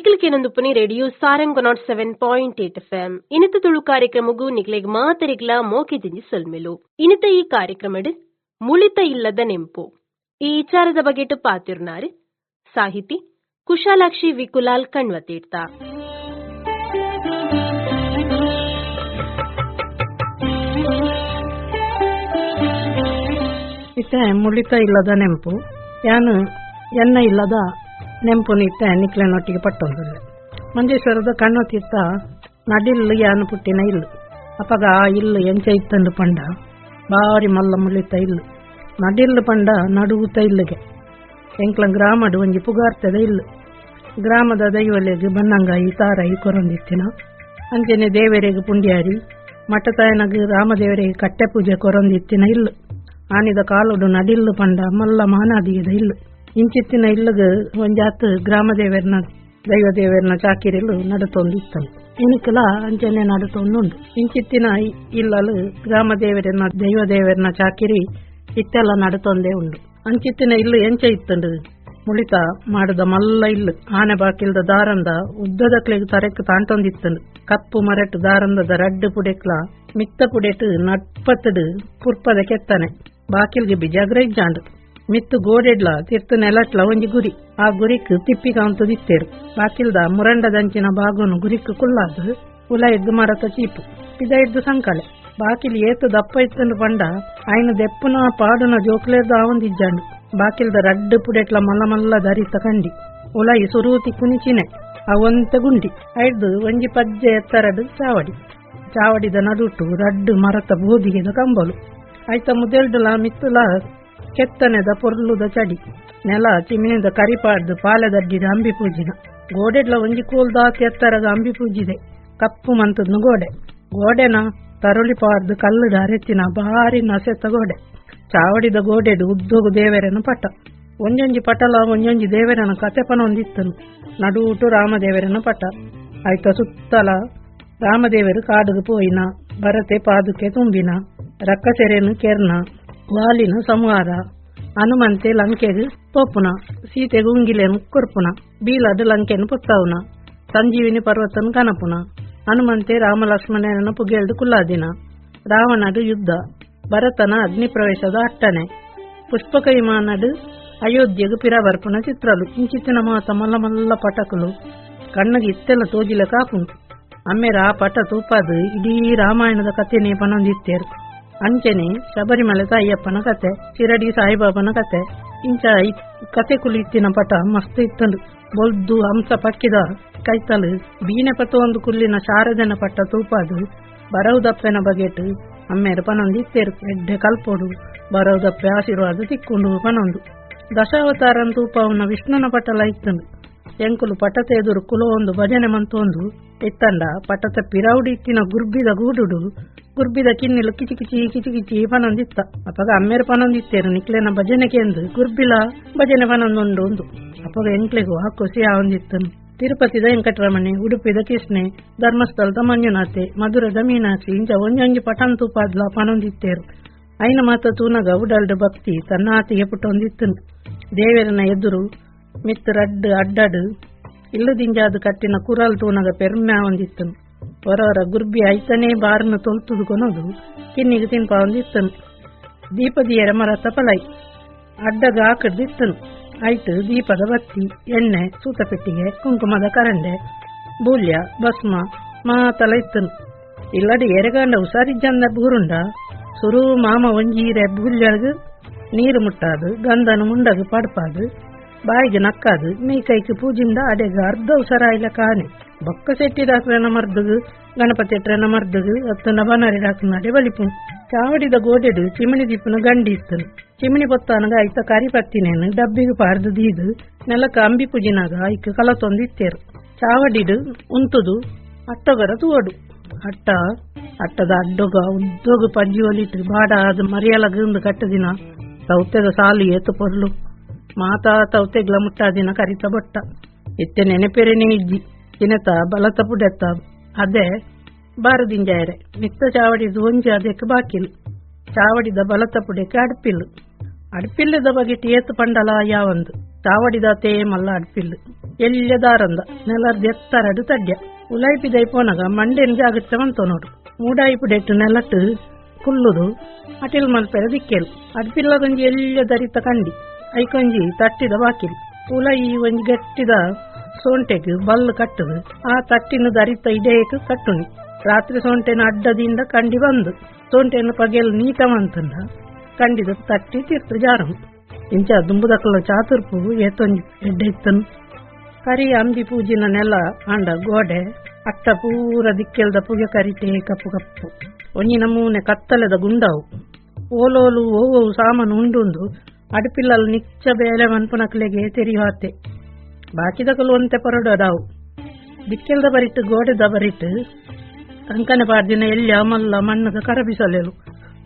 ನಿಖಿಲ್ಕೇನೊಂದು ಪುನಿ radio Sarang nought seven point eight F M ಇನಿತ ತುಳು ಕಾರ್ಯಕ್ರಮಗೂ ನಿಖಿಲೆಗ್ ಮಾತರಿಗ್ಲ ಮೋಕೆದಿಂಜಿ ಸೊಲ್ಮೆಲು. ಇನಿತ ಈ ಕಾರ್ಯಕ್ರಮಡ್ ಮುಳಿತ ಇಲ್ಲದ ನೆಂಪು. ಈ ವಿಚಾರದ ಬಗೆಟ್ ಪಾತಿರ್ನಾರು ಸಾಹಿತಿ ಕುಶಾಲಾಕ್ಷಿ ವಿಕುಲಾಲ್ ಕಣ್ವತೀರ್ಥ ಇತ್ತೆ ಮುಳಿತ ಇಲ್ಲದ ನೆಂಪು. ಯಾನು ಎನ್ನ ಇಲ್ಲದ ನೆಂಪು ನಿಕ್ಲನೊಟ್ಟಿಗೆ ಪಟ್ಟೊಂದುಲ್ಲೆ ಮಂಜೇಶ್ವರದ ಕಣ್ಣು ತೀರ್ಥ ನಡಿಲ್ಲು ಯಾನು ಪುಟ್ಟಿನ ಇಲ್ಲು. ಅಪಗ ಆ ಇಲ್ಲು ಎಂಚ ಇತ್ತಂದು ಪಂಡ. ಬಾರಿ ಮಲ್ಲ ಮುಳಿತ ಇಲ್ಲು. ನಡಿಲ್ಲು ಪಂಡ ನಡುವುತ ಇಲ್ಲಿಗೆ. ಎಂಕ್ಲ ಗ್ರಾಮಡು ಒಂಜಿ ಪುಗಾರ್ತದ ಇಲ್ಲು. ಗ್ರಾಮದ ದೈವಲೆಗ್ ಬನ್ನಂಗಾಯಿ ಸಾರಾಯಿ ಕೊರೊಂದಿತ್ತಿನ. ಅಂಚನೆ ದೇವರಿಗೆ ಪುಂಡ್ಯಾರಿ. ಮಠತಾಯನಗ್ ರಾಮದೇವರಿಗೆ ಕಟ್ಟೆ ಪೂಜೆ ಕೊರೊಂದಿತ್ತಿನ ಇಲ್ಲು. ಆನಿದ ಕಾಲುಡು ನಡಿಲ್ಲು ಪಂಡ ಮಲ್ಲ ಮಾನಾದಿಯದ ಇಲ್ಲು. ಇಂಚಿತ್ತಿನ ಇಲ್ಲದ ಒಂಜಾತ್ ದೈವ ದೇವರನ್ನ ಚಾಕಿರಿಲು ನಡತೊಂದು ಇತ್ತನು ಇನಿಕಲ ಅಂಚನೆ ನಡತೊಂದುಂಡು ಇಂಚಿತ್ತಿನ ಇಲ್ಲಲು ಗ್ರಾಮದೇವರನ್ನ, ದೈವದೇವರ್ನ ಚಾಕಿರಿ ಇತ್ತೆಲ್ಲ ನಡತೊಂದೇ ಉಂಡು ಅಂಚಿತ್ತಿನ ಇಲ್ಲು ಎಂಚ ಇತ್ತಂಡು? ಮುಳಿತ ಮಾಡದ ಮಲ್ಲ ಇಲ್ಲು. ಆನೆ ಬಾಕಿಲ್ದ ದಾರಂದ ಉದ್ದದ ಕ್ಲೆಗ್ ತರೆಕ್ ತಾಂಟೊಂದಿತ್ತಂಡು ಕಪ್ಪು ಮರಟ್ ದಾರಂದದ ರಡ್ಡು ಪುಡೆಕ್ಲ ಮಿತ್ತ ಪುಡೆಟ್ ನಟ್ಪತ್ತಡು ಪುರ್ಪದ ಕೆತ್ತನೆ. ಬಾಕಿಲ್ಗೆ ಬಿಜಾಗ್ರ ಇಜ್ಜಾಂಡು. ಮಿತ್ತು ಗೋಡೆಡ್ಲ ತಿರ್ತು ನೆಲಟ್ಲ ಒಂಜಿ ಗುರಿ ಆ ಗುರಿಕ್ ತಿಪ್ಪಿ ಕಾಂತು ದಿತ್ತೇರು ಬಾಕಿಲ್ದ ಮುರಂಡದಂಚಿನ ಬಾಗುನು ಗುರಿಕ್ ಕುಳ್ಳಾದು ಉಲ ಎಗ್ಗು ಮರತ ಚೀಪು ಇದ ಇದ್ದು ಸಂಕಳೆ ಬಾಕಿಲ್ ಏತು ದಪ್ಪ ಇತ್ತಂದು ಪಂಡ ಆಯ್ನ ದೆಪ್ಪುನ ಪಾಡುನ ಜೋಕ್ಲೇರ್ದ ಆವಂದಿಜ್ಜಾಂಡು ಬಾಕಿಲ್ದ ರಡ್ಡು ಪುಡೆಟ್ಲ ಮಲ್ಲ ಮಲ್ಲ ಧರಿತ ಕಂಡಿ ಉಲೈ ಸುರೂತಿ ಕುನಿಚಿನೆ ಅವಂತ ಗುಂಡಿ ಐಡ್ದು ಒಂಜಿ ಪಜ್ಜೆ ಎತ್ತರಡು ಚಾವಡಿ ಚಾವಡಿದ ನಡುಟು ರಡ್ಡು ಮರತ ಬೂದಿಗೆದ ಕಂಬಲು ಐತ ಮುದೆಲ್ಡುಲ ಮಿತ್ತುಲ ಕೆತ್ತನೆದ ಪೊರ್ಲುದ ಚಡಿ, ನೆಲ ಚಿಮಿನಿದ ಕರಿಪಾಡ್ದು ಪಾಲೆದಡ್ಡಿದ ಅಂಬಿ ಪೂಜಿನ. ಗೋಡೆಡ್ಲ ಒಂಜಿ ಕೂಲ್ದಾತಿ ಎತ್ತರದ ಅಂಬಿ ಪೂಜಿದೆ, ಕಪ್ಪು ಮಂತದ್ನು ಗೋಡೆ. ಗೋಡೆನ ತರುಳಿ ಪಾಡ್ದು ಕಲ್ಲುದ ಅರೆತ್ತಿನ ಭಾರಿ ನಸೆತ್ತ ಗೋಡೆ. ಚಾವಡಿದ ಗೋಡೆಡು ಉದ್ದೋಗು ದೇವರನ ಪಟ. ಒಂಜೊಂಜಿ ಪಟಲ, ಒಂಜೊಂಜಿ ದೇವರನ ಕತೆ ಹೊಂದಿತ್ತನು ನಡುಟು ರಾಮದೇವರನ ಪಟ. ಆಯ್ತ ಸುತ್ತಲ ರಾಮದೇವರು ಕಾಡುಗು ಪೋಯಿನ, ಭರತೆ ಪಾದುಕೆ ತುಂಬಿನ, ರಕ್ಕಸೆರೆನು ಕೆರ್ನ ವಾಲಿನ ಸಂಹಾರ ಹನುಮಂತೆ ಲಂಕೆಗು ಪೋಪುನ ಸೀತೆಗು ಉಂಗಿಲೆನು ಕೊರ್ಪುನ ಬೀಲಡು ಲಂಕೆನು ಪುತ್ತವುನ ಸಂಜೀವಿನಿ ಪರ್ವತನು ಕನಪುನ ಹನುಮಂತೆ ರಾಮಲಕ್ಷ್ಮಣನ ಪುಗೆಲ್ದು ಕುಲ್ಲಾದಿನ ರಾವಣಡು ಯುದ್ಧ ಭರತನ ಅಗ್ನಿ ಪ್ರವೇಶದ ಅಟ್ಟನೆ ಪುಷ್ಪಕ ವಿಮಾನಡು ಅಯೋಧ್ಯೆಗು ಪಿರಬರ್ಪುನ ಚಿತ್ರಲು ಇಂಚಿತ್ತಿನ ಮಾತ ಮಲ್ಲ ಮಲ್ಲ ಪಟಕಲು ಕಣ್ಣಗೆ ಇತ್ತೆಲ್ಲ ತೋಜಿಲ ಕಾಪುಂಟು ಅಮ್ಮೆರ ಆ ಪಟ ತೂಪಾದು ಇಡೀ ರಾಮಾಯಣದ ಕಥೆನೇ ಪನೊಂದಿತ್ತೇರು ಅಂಚನೆ ಶಬರಿಮಲೆ ತಾಯಿಯಪ್ಪನ ಕತೆ, ಶಿರಡಿ ಸಾಯಿಬಾಬನ ಕತೆ. ಇಂಚ ಕತೆ ಕುಲಿತ್ತಿನ ಪಟ ಮಸ್ತ್ ಇತ್ತಂಡು ಬೊಲ್ದು ಹಂಸ ಪಕ್ಕಿದ ಕೈತಲು, ಬೀನೆ ಪತ್ತೊಂದು ಕುಲ್ಲಿನ ಶಾರದನ ಪಟ್ಟ ತೂಪಾದು. ಬರವುದಪ್ಪನ ಬಗೆಟ್ ಪನೊಂದು ಇತ್ತೇರು ಎಡ್ಡೆ ಕಲ್ಪೋಡು. ಬರವುದಪ್ಪೆ ಆಶೀರ್ವಾದ ತಿಕ್ಕೊಂಡು ಪನೊಂದು. ದಶಾವತಾರನ್ ತೂಪವನ ವಿಷ್ಣುನ ಪಟಲ ಇತ್ತಂಡು ಎಂಕುಲು ಪಟತ ಎದುರು ಕುಲೋ ಒಂದು ಭಜನೆ ಮಂತೊಂದು. ಇತ್ತಂಡ ಪಟತ ಪಿರೌಡಿ ಇತ್ತಿನ ಗುರ್ಬಿದ ಗೂಡುಡು. ಗುರ್ಬಿದ ಕಿನ್ನಿಲು ಕಿಚಿ ಕಿಚಿ ಕಿಚಿ ಕಿಚಿ ಪನೊಂದಿತ್ತ ಅಪಗ ಅಮ್ಮೇರು ಪನೊಂದಿತ್ತೇರು ನಿಕ್ಲೆನ ಭಜನೆಗೆ ಎಂದು ಗುರ್ಬಿಲ ಭಜನೆ ಪನೊಂದೊಂದು ಒಂದು ಅಪಗ ಎಂಕ್ಲೆಗೂ ಆ ಖುಷಿ ಆವಂದಿತ್ತನು ತಿರುಪತಿದ ವೆಂಕಟರಮಣೆ ಉಡುಪಿದ ಕೃಷ್ಣೆ ಧರ್ಮಸ್ಥಳದ ಮಂಜುನಾಥೆ ಮಧುರದ ಮೀನಾಕ್ಷಿ ಇಂಚ ಒಂಜೊಂಜಿ ಪಟನ್ ತೂಪಾದ್ಲ ಪನೊಂದಿತ್ತೇರು ಐನ ಮಾತ ತೂನಗ ಉಡಲ್ಡು ಭಕ್ತಿ ತನ್ನ ಆತಿಗೆ ಪುಟ್ಟೊಂದಿತ್ತನು ದೇವರನ ಎದುರು ಮಿತ್ ರಡ್ಡು ಅಡ್ಡಡು ಇಲ್ಲದಿಂಜಾದು ಕಟ್ಟಿನ ಕುರಲ್ ತೂನಗ ಪೆರ್ಮ್ಯಾ ಒಂದಿತ್ತನು ಪರವರ ಗುರ್ಬಿ ಐತನೇ ಬಾರ್ನ ತೊಲ್ತುದು ಕೊನದು ತಿನ್ನಿಗೆ ತಿನ್ಪಾವಂದು ಇತ್ತನು ದೀಪದಿಯರ ಮರ ತಪಲೈ ಅಡ್ಡಗ ಆಕಡ್ದಿತ್ತನು ಆಯ್ತು ದೀಪದ ಬತ್ತಿ ಎಣ್ಣೆ ಸೂತಪೆಟ್ಟಿಗೆ ಕುಂಕುಮದ ಕರಂಡೆ ಬೂಲ್ಯ ಭಸ್ಮ ಮಾತಲ ಇತ್ತನು ಇಲ್ಲಡಿ ಎರೆಗಾಂಡ ಹುಷಾರಿಜ್ಜಂದ ಬೂರುಂಡ ಸುರು ಮಾಮ ಒಂಜೀರೆ ಬೂಲ್ಯಗ ನೀರು ಮುಟ್ಟಾದು ಗಂಧನು ಮುಂಡಗ ಪಡ್ಪಾದು ಬಾಯಿಗೆ ನಕ್ಕಾದು ಮೀ ಕೈಗೆ ಪೂಜಿಂದ ಅಡೆಗ ಅರ್ಧ ಹುಷಾರಾಯಿಲ್ಲ ಕಾಣೆ ಬೊಕ್ಕ ಸೆಟ್ಟಿ ದಾಸರನ ಮರ್ದದು ಗಣಪತಿ ಅತ್ತನ ಬನಾರಿ ದಾಸನಾಡೆ ಅಡೆ ಬಲಿಪು. ಚಾವಡಿದ ಗೋಡೆಡು ಚಿಮಣಿ ದೀಪನ ಗಂಡಿ ಇತ್ತನು. ಚಿಮಣಿ ಬೊತ್ತಾನಗ ಐತ ಕರಿ ಪತ್ತಿನೇನು, ಡಬ್ಬಿಗೆ ಪಾರ್ದು ದೀದು, ನೆಲಕ ಅಂಬಿ ಪೂಜಿನಾಗ ಐಕ್ ಕಲತೊಂದಿತ್ತೇರು ಚಾವಡಿಡು ಉಂತುದು ಅಟ್ಟಗರ ತೂವಡು. ಅಟ್ಟ, ಅಟ್ಟದ ಅಡ್ಡೊಗ, ಉದ್ದೋಗ ಪಂಜಿ ಒಲಿಟ್ಟು ಬಾಡ ಅದು ಕಟ್ಟ ಕಟ್ಟದಿನ, ಸೌತೆದ ಸಾಲು ಏತು ಪೊರ್ಲು. ಮಾತಾ ತೌತೆಗ್ಲ ಮುಟ್ಟಾದಿನ ಕರಿತ ಬೊಟ್ಟ. ಎತ್ತೆ ನೆನಪೇರೆ ಇಜ್ಜಿ ಇನೆತ ಬಲತ ಪುಡೆತ್ತ ಅದೇ ಬಾರದಿಂಜಾಯರೆ ಮಿತ್ತ ಚಾವಡಿ ಒಂಜಿ ಅದಕ್ಕೆ ಬಾಕಿಲ್. ಚಾವಡಿದ ಬಲತ ಪುಡೆಕ್ಕೆ ಅಡ್ಪಿಲ್. ಅಡ್ಪಿಲ್ಲದ ಬಗೆಟ್ ಟೇತ್ ಪಂಡಲ ಯಾವಂದು. ಚಾವಡಿದ ತೇ ಮಲ್ಲ ಅಡ್ಪಿಲ್. ಎಲ್ಯ ದಾರಂದ ನೆಲರ್ದ ಎತ್ತರಡು ತಡ್ಯ. ಉಲೈಪಿದೈ ಪೋನಗ ಮಂಡೆನ್ ಜಾಗತ್ತವಂತ ನೋಡು. ಮೂಡಾಯಿಪುಡೆಟ್ಟು ನೆಲಟ್ ನೆಲಟ್ಟು ಕುಲ್ಲುದು. ಅಟಿಲ್ ಮಲ್ಪೆರ ದಿಕ್ಕೇಲ್. ಅಡ್ಪಿಲ್ಲದೊಂಜಿ ಎಲ್ಯ ದರಿತ ಕಂಡಿ. ಐಕೊಂಜಿ ತಟ್ಟಿದ ಬಾಕಿಲ್. ಉಲೈ ಒಂಜಿ ಗಟ್ಟಿದ ಸೋಂಟೆಗ್ ಬಲ್ಲು ಕಟ್ಟದು ಆ ತಟ್ಟಿನ ದರಿತ ಇಡೇಕ್ ಕಟ್ಟುನಿ. ರಾತ್ರಿ ಸೊಂಟೆನ ಅಡ್ಡದಿಂದ ಕಂಡಿ ಬಂದು ಸೋಂಟೆನ ಪಗೆಲ್ ನೀಟವಂತಂದ ಕಂಡಿದ ತಟ್ಟಿ ತೀರ್ತು ಜಾರಂ ಇಂಚ ದುಂಬುದಕ್ಕಲ ಚಾತುರ್ಪು ಏತೊಂಜಿ ಎಡ್ಡೆ ಕರಿ ಅಂಬಿ ಪೂಜಿನ ನೆಲ ಆಂಡ ಗೋಡೆ, ಅಟ್ಟ ಪೂರ ದಿಕ್ಕೆಲ್ದ ಪುಗೆ ಕರಿತೆ ಕಪ್ಪು ಕಪ್ಪು. ಒಂಜಿ ನಮೂನೆ ಕತ್ತಲೆದ ಗುಂಡವು. ಓಲೋಲು ಓವು ಸಾಮಾನು ಉಂಡುಂದು, ಅಡುಪಿಲ್ಲಲು ನಿಚ್ಚ ಬೇಲೆ ಮನ್ಪುನಕ್ಲೆಗೆ ತೆರಿ ಹಾತೆ. ಬಾಕಿದಕಲು ಒಂತೆ ಅದಾವು ದಿಕ್ಕೆಲ್ದ ಬರಿಟ್ಟು ಗೋಡೆದ ಬರಿಟ್ಟು ಕಂಕನ ಪಾಡ್ದಿನ ಎಲ್ಲಿ ಮಲ್ಲ, ಮಣ್ಣದ ಕರ ಬಿಸಲೆಲು.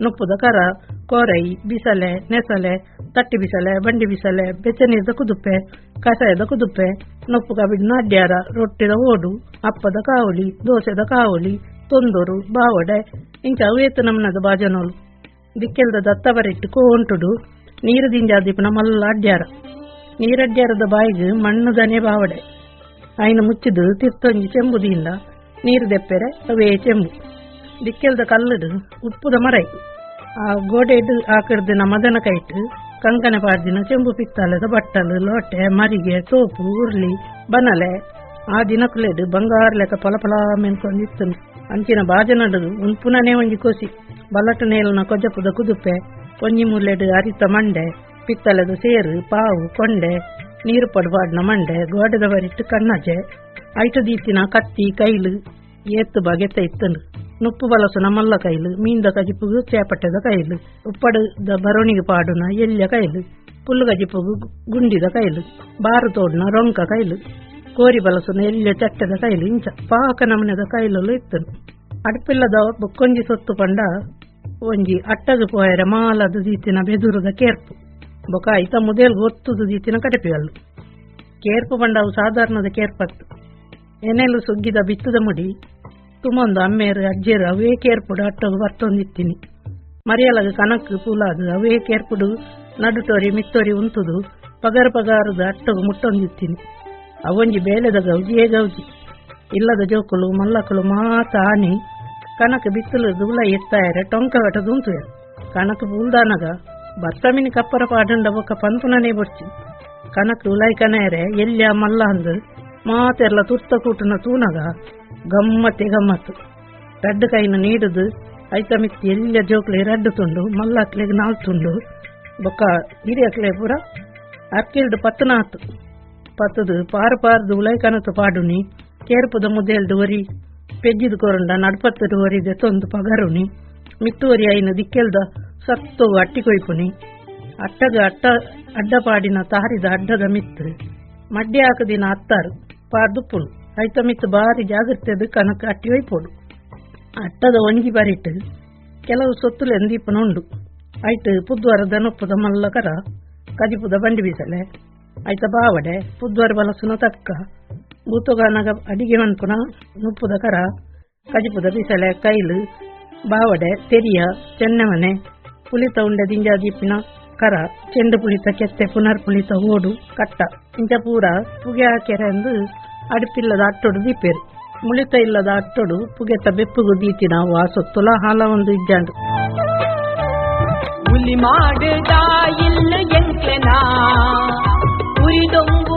ನುಪ್ಪುದ ಕರ, ಕೊರೈ, ಬಿಸಲೆ, ನೆಸಲೆ, ತಟ್ಟಿ ಬಿಸಲೆ, ಬಂಡಿ ಬಿಸಲೆ ಬೆಚ್ಚನೀರ್ದ ಕುದುಪ್ಪೆ, ಕಷಾಯದ ಕುದುಪ್ಪೆ ನೊಪ್ಪು ಕಬಿಡಿನ ಅಡ್ಡ್ಯಾರ, ರೊಟ್ಟಿದ ಓಡು, ಅಪ್ಪದ ಕಾವಲಿ, ದೋಸೆದ ಕಾವಲಿ, ತೊಂದೂರು, ಬಾವಡೆ ಇಂಚ ಅವೇತು ನಮ್ನದ ಬಾಜನೋಲು. ದಿಕ್ಕೆಲ್ದ ದತ್ತ ಬರಿಟ್ಟು, ಕೋಂಟುಡು, ನೀರು ದಿಂಜಾದಿಪ್ಪನ ಮಲ್ಲ ಅಡ್ಯಾರ ನೀರಡ್ಯಾರದ ಬಾಯಿಗೆ ಮಣ್ಣು ದನೆ ಬಾವಡೆ ಐನ ಮುಚ್ಚಿದು ತಿರ್ತೊಂಜಿ ಚೆಂಬುದಿಲ್ಲ ನೀರು ದೆಪ್ಪೆರೆ ಅವೇ ಚೆಂಬು ದಿಕ್ಕೆಲ್ದ ಕಲ್ಲುಡು ಉಪ್ಪುದ ಮರೈ ಆ ಗೋಡೆಡು ಆಕರ್ದಿನ ಮದನ ಕೈಟ್ ಕಂಕನ ಪಾಡ್ದಿನ ಚೆಂಬು ಪಿತ್ತಲದ ಬಟ್ಟಲು ಲೋಟೆ ಮರಿಗೆ ತೋಪು ಉರ್ಲಿ ಬನಲೆ ಆ ದಿನಕುಲೆಡು ಬಂಗಾರ ಲೆಕ್ಕ ಪಲಪಲ ಮೆನ್ಕೊಂಡಿತ್ತು ಅಂಚಿನ ಬಾಜನಡು ಉಂಪುನನೆ ಒಂಜಿ ಕೊಸಿ ಬಲಟ ನೇಲನ ಕೊಜಪುದ ಕುದುಪೆ ಒಂಜಿ ಮುಲ್ಲೆಡು ಅರಿತ ಮಂಡೆ ಪಿತ್ತಲದ ಸೇರು, ಪಾವು, ಕೊಂಡೆ, ನೀರು ಪಡ್ಬಾಡ್ನ ಮಂಡೆ ಗೋಡೆದ ಬರಿಟ್ಟು ಕಣ್ಣಜೆ, ಐಟು ದೀತಿನ ಕತ್ತಿ, ಕೈಲು, ಏತ್ತು ಬಗೆತ ಇತ್ತನು ನುಪ್ಪು ಬಲಸುನ ಮಲ್ಲ ಕೈಲು, ಮೀಂದ ಕಜಿಪುಗು ಚೇಪಟ್ಟೆದ ಕೈಲು, ಉಪ್ಪಡದ ಬರೋಣಿಗೆ ಪಾಡುನ ಎಲ್ಯ ಕೈಲು, ಪುಲ್ಲು ಗುಂಡಿದ ಕೈಲು, ಬಾರು ತೋಡ್ನ ರೊಂಕ ಕೈಲು, ಕೋರಿ ಬಲಸುನ ಎಲ್ಯ ಚಟ್ಟೆದ ಕೈಲು, ಇಂಚ ಪಾಕ ನಮನೆದ ಕೈಲಲು ಇತ್ತನು. ಅಡ್ಪಿಲ್ಲದ ಬೊಕ್ಕೊಂಜಿ ಸೊತ್ತು ಪಂಡ, ಒಂಜಿ ಅಟ್ಟಗು ಪೋಯರ ಮಾಲದ ದೀತಿನ ಬೆದುರುದ ಕೇರ್ಪು. ಬೊಕ ಐತ ಮುದೇಲ್ ಗೊತ್ತುದು ದೀತಿನ ಕಟಪಿಯಲ್ಲು ಕೇರ್ಪು ಪಂಡವು ಸಾಧಾರಣದ ಕೇರ್ಪತ್ತು. ಎನೆಲು ಸುಗ್ಗಿದ ಬಿತ್ತದ ಮುಡಿ. ತುಮೊಂದು ಅಮ್ಮೇರು ಅಜ್ಜೇರು ಅವೇ ಕೇರ್ಪುಡು ಬರ್ತೊಂದು ಬರ್ತೊಂದಿತ್ತೀನಿ ಮರಿಯಲಗ ಕನಕ್ ಪೂಲಾದು ಅವೇ ಕೇರ್ಪುಡು ನಡುಟೋರಿ ಮಿತ್ತೋರಿ ಉಂತುದು ಪಗಾರ ಪಗಾರದ ಅಟ್ಟಗು ಮುಟ್ಟೊಂದಿತ್ತೀನಿ. ಅವೊಂಜಿ ಬೇಲೆದ ಗೌಜಿಯೇ ಗೌಜಿ. ಇಲ್ಲದ ಜೋಕುಲು ಮಲ್ಲಕುಲು ಮಾತ ಆನಿ ಕನಕ ಬಿತ್ತಲು ದುಲ ಎತ್ತಾಯರೆ ಟೊಂಕ ಕಟದು ಉಂತು ಕನಕ ಪೂಲ್ದಾನಗ ಬತ್ತಮಿನಿ ಕಪ್ಪರ ಪಾಡಂಡ ಬೊಕ್ಕ ಪಂಪುನನೇ ಬೊಡ್ಚಿ ಕನಕ ಕನೆಯರೆ ಎಲ್ಲ ಮಲ್ಲ ಅಂದು ಮಾತೆರ್ಲ ತುರ್ತ ಕೂಟನ ತೂನಗ, ಗಮ್ಮತ್ತೆ ಗಮ್ಮತ್ತು. ರಡ್ಡು ಕೈನ ನೀಡುದು ಐತ ಎಲ್ಯ ಜೋಕ್ಲೆ ರಡ್ಡು ತುಂಡು, ಮಲ್ಲಕ್ಲೆಗ್ ನಾಲ್ ತುಂಡು. ಬೊಕ್ಕ ಹಿರಿಯಕ್ಲೆ ಪೂರ ಅರ್ಕಿಲ್ಡು ಪತ್ತನಾತು ಪತ್ತದು ಪಾರ ಪಾರ್ದು ಉಲಾಯಿ ಕನತು ಪಾಡುನಿ, ಕೇರ್ಪುದ ಮುದ್ದೆಲ್ಡು ಒರಿ ಪೆಜ್ಜಿದು ಕೊರಂಡ ನಡ್ಪತ್ತದು ಒರಿದೆ ತೊಂದು ಪಗರುನಿ. ಮಿತ್ತುವರಿ ಐನ ದಿಕ್ಕೆಲ್ದ ಸತ್ತು ಅಟ್ಟಿ ಕೊಯ್ಪುನಿ ಅಟ್ಟಗ ಅಟ್ಟ, ಅಡ್ಡಪಾಡಿನ ತಾರಿದ ಅಡ್ಡದ ಮಿತ್ರ. ಮಡ್ಡಿ ಹಾಕದಿನ ಅತ್ತಾರು. ಪಾರ್ದುಪ್ಪುಳು ಐತ ಮಿತ್ ಬಾರಿ ಜಾಗ್ರತೆದು ಕನಕ ಅಟ್ಟಿ ಒಯ್ಪೋಡು ಅಟ್ಟದ ಒಂಜಿ ಬರಿಟ್ಟು ಕೆಲವು ಸೊತ್ತುಲು ಎಂದೀಪನುಂಡು ಐಟ್ ಪುದ್ವಾರದ ನೊಪ್ಪುದ ಮಲ್ಲಕರ. ಕದಿಪುದ ಬಂಡಿ ಬೀಸಲೆ. ಐತ ಬಾವಡೆ. ಪುದ್ವಾರ ಬಲಸುನ ತಕ್ಕ. ಬೂತುಗಾನಗ ಅಡಿಗೆ ಮನ್ಪುನ ನುಪ್ಪುದ ಕರ. ಕಜಿಪುದ ಬಿಸಲೆ ಕೈಲು. ಬಾವಡೆ, ತೆರಿಯ ಚೆನ್ನಮನೆ ಪುಲಿತ ಉಂಡೆ ದಿಂಜಾ ದೀಪಿನ ಕರ, ಚೆಂಡು ಪುಳಿತ ಕೆತ್ತೆ ಪುನರ್ ಪುಳಿತ ಓಡು ಕಟ್ಟ. ಇಂಚ ಪೂರ ಪುಗೆ ಹಾಕ್ಯಾರ ಎಂದು ಅಡುಪಿಲ್ಲದ ಅಟ್ಟೊಡು ದೀಪೇರು. ಮುಳಿತ ಇಲ್ಲದ ಅಟ್ಟೊಡು ಪುಗೆತ ಬೆಪ್ಪುಗು ದೀತಿನ ವಾಸೊತ್ತುಲ ಹಾಲ ಒಂದು ಇಜ್ಜಾಂಡು ಹುಲಿ ಮಾಡುದ ಇಲ್ಲ ಎಂಕ್ಲೆನ? ಉರಿದೊಂಬುಗು